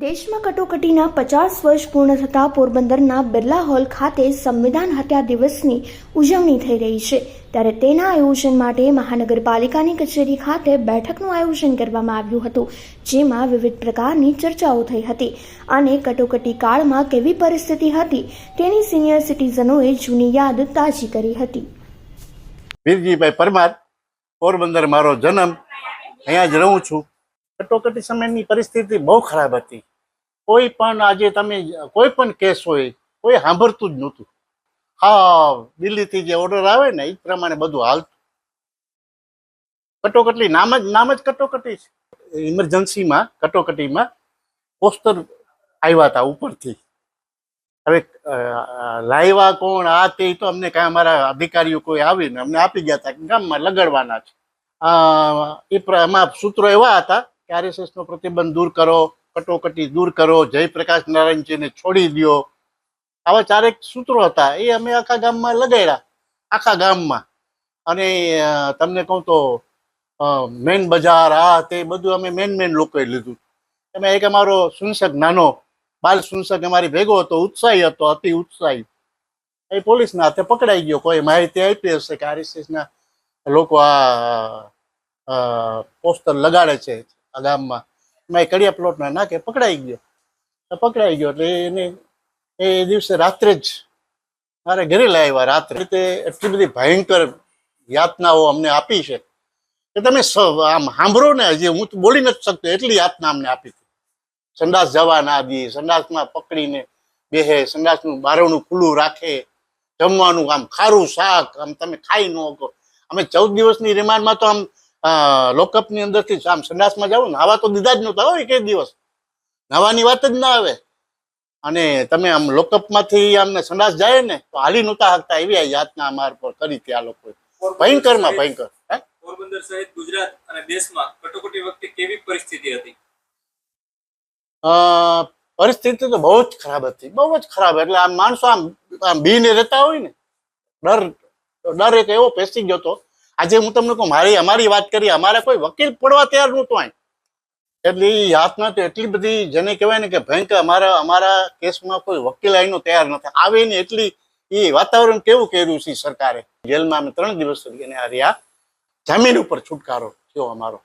દેશમાં કટોકટીના પચાસ વર્ષ પૂર્ણ થતાં પોરબંદરના બિરલા હોલ ખાતે સંવિધાન હત્યા દિવસની ઉજવણી થઈ રહી છે. ત્યારે તેના આયોજન માટે મહાનગરપાલિકાની કચેરી ખાતે બેઠકનું આયોજન કરવામાં આવ્યું હતું, જેમાં વિવિધ પ્રકારની ચર્ચાઓ થઈ હતી. અને કટોકટી કાળમાં કેવી પરિસ્થિતિ હતી તેની સિનિયર સિટીઝનોએ જૂની યાદ તાજી કરી હતી. વીરજીભાઈ પરમાર, પોરબંદર મારો જન્મ, અહીંયા જ રહું છું. કટોકટી સમયની પરિસ્થિતિ બહુ ખરાબ હતી. કોઈ પણ આજે તમે કોઈ પણ કેસ હોય, કોઈ સાંભળતું જ નહોતું. હા, દિલ્હીથી જે ઓર્ડર આવે ને, એ પ્રમાણે બધું હાલતું. કટોકટી નામ જ નામ જ કટોકટી છે. ઇમરજન્સીમાં કટોકટીમાં પોસ્ટર આવ્યા હતા ઉપરથી. હવે લાવ્યા કોણ, આ તે તો અમને કાંઈ અમારા અધિકારીઓ કોઈ આવીને અમને આપી ગયા હતા ગામમાં લગાડવાના છે. એ એમાં સૂત્રો એવા હતા કે પ્રતિબંધ દૂર કરો, કટોકટી દૂર કરો, જયપ્રકાશ નારાયણજીને છોડી દો આવા ચારેક સૂત્રો હતા, એ અમે આખા ગામમાં લગાડ્યા આખા ગામમાં. અને તમને કહું તો મેન બજાર, આ તે બધું અમે મેન મેન લોકોએ લીધું. એમાં એક અમારો સુનસક નાનો, બાલ સુનસક અમારી ભેગો હતો, ઉત્સાહી હતો, અતિ ઉત્સાહી. એ પોલીસના હાથે પકડાઈ ગયો, કોઈ માહિતી આપી હશે કે આરએસએસના લોકો આ પોસ્ટર લગાડે છે. આ ગામમાં. એમાં કડિયા પ્લોટના નાકે પકડાઈ ગયો. પકડાઈ ગયો એટલે એને એ દિવસે રાત્રે જ મારે ઘરે લાવ્યા રાત્રે. તે એટલી બધી ભયંકર યાતનાઓ અમને આપી છે. કે તમે આમ સાંભળો ને, હજી હું તો બોલી નથી શકતો એટલી યાતના અમને આપી હતી. સંડાસ જવા ના દે, સંડાસમાં પકડીને બેહે, સંડાસનું બારણું ખુલ્લું રાખે, જમવાનું, આમ ખારું શાક, આમ તમે ખાઈ ન શકો. અમે ચૌદ દિવસની રિમાન્ડમાં તો આમ લોકઅપની અંદરથી આમ સંડાસમાં જાવ નાવા તો દીધા જ નહોતા હોય એક દિવસ. નાવાની વાત જ ના આવે. અને તમે આમ લોકઅપમાંથી આમને સંડાસ જાય ને તો હાલી નહોતા હાકતા એવી આ યાતના અમાર પર કરી હતી આ લોકોએ. ભયંકરમાં ભયંકર. હે? પોરબંદર સહિત ગુજરાત અને દેશમાં કટોકટી વખતે કેવી પરિસ્થિતિ હતી? પરિસ્થિતિ તો બહુ જ ખરાબ હતી બહુ જ ખરાબ. એટલે આમ માણસો આમ આમ બીને રહેતા હોય ને ડર ડર એક એવો પેસી ગયો હતો આજે હું તમને કહું, મારી અમારી વાત કરી અમારે કોઈ વકીલ પડવા તૈયાર નહોતું અહીં. એટલે એ યાતના તો એટલી બધી, જેને કહેવાય ને કે ભયંકર અમારા અમારા કેસમાં કોઈ વકીલ અહીંનો તૈયાર નથી. આવે ને એટલી એ વાતાવરણ કેવું કર્યું છે સરકારે? જેલમાં અમે ત્રણ દિવસ અને આ રહ્યા. જામીન ઉપર છુટકારો થયો અમારો.